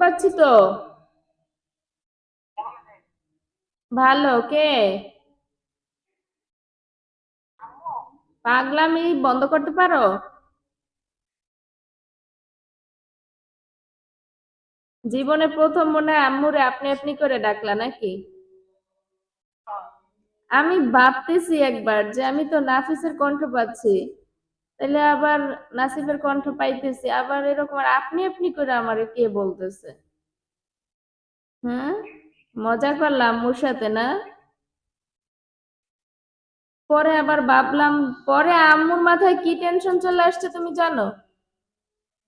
পাচ্ছি তো? ভালো, কে? পাগলামি বন্ধ করতে পারো? জীবনে প্রথম মনে হয় আম্মুরে আপনি আপনি করে ডাকলা নাকি? আমি ভাবতেছি একবার যে আমি তো নাফিসের কণ্ঠ পাচ্ছি। তাহলে আবার নাসিফের কণ্ঠ পাইতেছি। আবার এরকম আর আপনি আপনি করে আমার কে বলতেছে? হুম? মজা করলাম ওর সাথে, না? পরে আবার ভাবলাম, পরে আম্মুর মাথায় কি টেনশন চলে আসছে তুমি জানো?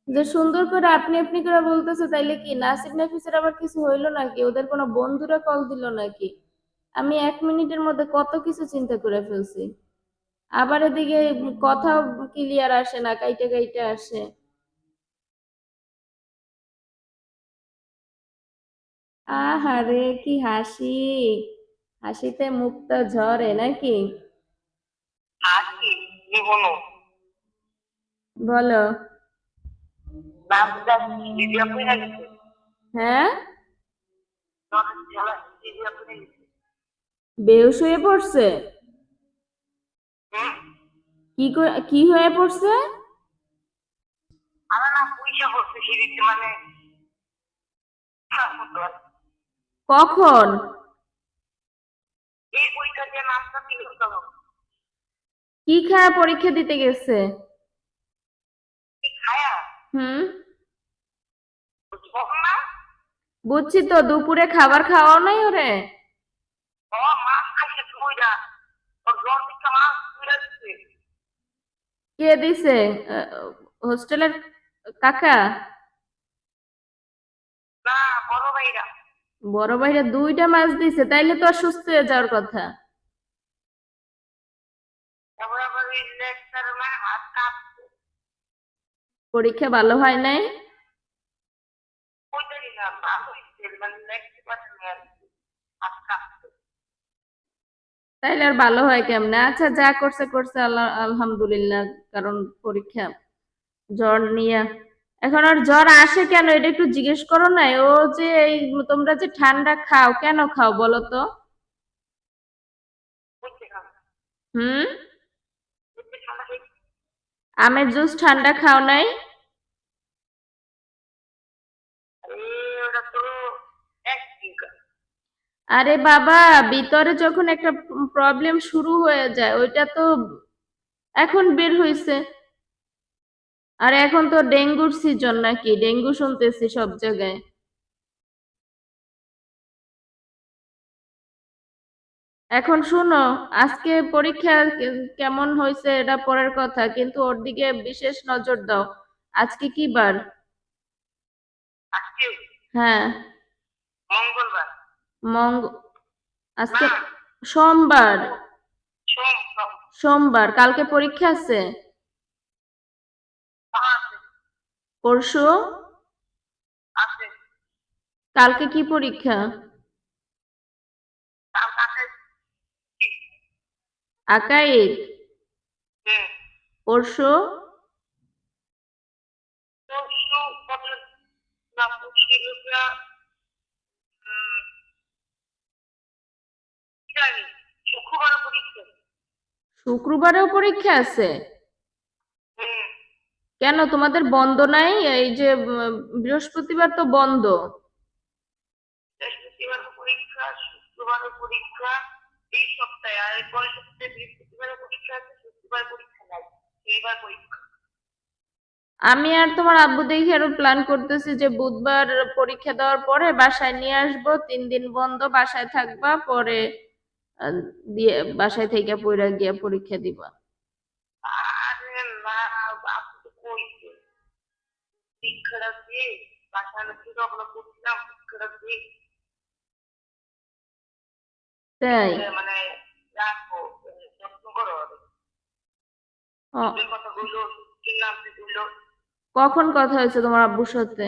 যে সুন্দর করে আপনি আপনি করে বলতেছে, তাইলে কি নাসিব নাফিসের আবার কিছু হইল নাকি? ওদের কোনো বন্ধুরা কল দিল নাকি? আমি এক মিনিটের মধ্যে কত কিছু চিন্তা করে ফেলছি। আবার এদিকে কথাও ক্লিয়ার আসে না কাইটে কাইটে আসে। আহারে কি হাসি। হাসিতে মুক্তা ঝরে নাকি? বলো? হ্যাঁ বেহুশ হয়ে? পড়ছে? কি কি হয়ে পড়ছে? আমার না পয়সা পড়ছে সিঁড়িতে মানে কখন? এই পরীক্ষা দিয়ে নামটা দিল কি খায় পরীক্ষা দিতে গেছে? খায়া? হুম? বুঝছি তো দুপুরে খাবার খাওয়াও নাই ওরে ও মাছ খাইছে তুইরা ওর জ্বর দিকে মাছ তুইরা দিচ্ছে কে দিছে? হোস্টেলের কাকা? বড় ভাইরা। দুইটা মাছ দিছে তাইলে তো আর সুস্থ হয়ে যাওয়ার কথা। পরীক্ষা ভালো হয় নাই? ওইটাই না ভালো হয়েছে মানে লেকচার পাঠানো হাত কাঁপছে তাইলে আর ভালো হয় কেমনে? আচ্ছা যা করছে করছে আল্লাহ আলহামদুলিল্লাহ। কারণ পরীক্ষা, জ্বর নিয়ে। এখন আর জ্বর আসে কেন? এটা একটু জিজ্ঞেস করো না। ও যে এই তোমরা যে ঠান্ডা খাও, কেন খাও বলো তো? হুম? আমের জুস ঠান্ডা খাও নাই এই ওটা তো এক দিন আরে বাবা ভিতরে যখন একটা প্রবলেম শুরু হয়ে যায় ওইটা তো এখন বের হয়েছে আর এখন তো ডেঙ্গুর সিজন নাকি? ডেঙ্গু শুনতেছি সব জায়গায়। এখন শুনো আজকে পরীক্ষা কেমন হয়েছে এটা পরের কথা কিন্তু ওর দিকে বিশেষ নজর দাও। আজকে কি বার? আজকে? হ্যাঁ। মঙ্গ আজকে সোমবার। সোম সোম সোমবার কালকে পরীক্ষা আছে? আছে। পরশু? কালকে কি পরীক্ষা? আকাইদ পরশু? পরশু কত না পরশু রোজা উম, কি জানি শুক্রবার পরীক্ষা শুক্রবারেও পরীক্ষা আছে? কেন? তোমাদের বন্ধ নাই? এই যে বৃহস্পতিবার তো বন্ধ। বৃহস্পতিবার পরীক্ষা শুক্রবার পরীক্ষা এই সপ্তাহে। আর পরের সপ্তাহে বৃহস্পতিবার পরীক্ষা আছে শুক্রবার পরীক্ষা নাই। এইবার পরীক্ষা। আমি আর তোমার আব্বু দেখি আরও প্ল্যান করতেছি যে বুধবার পরীক্ষা দেওয়ার পরে বাসায় নিয়ে আসব তিন দিন বন্ধ বাসায় থাকবা পরে দিয়ে বাসায় থেকে পড়া গিয়া পরীক্ষা দিবা। তাই? মানে কখন কথা হয়েছে তোমার আব্বুর সাথে?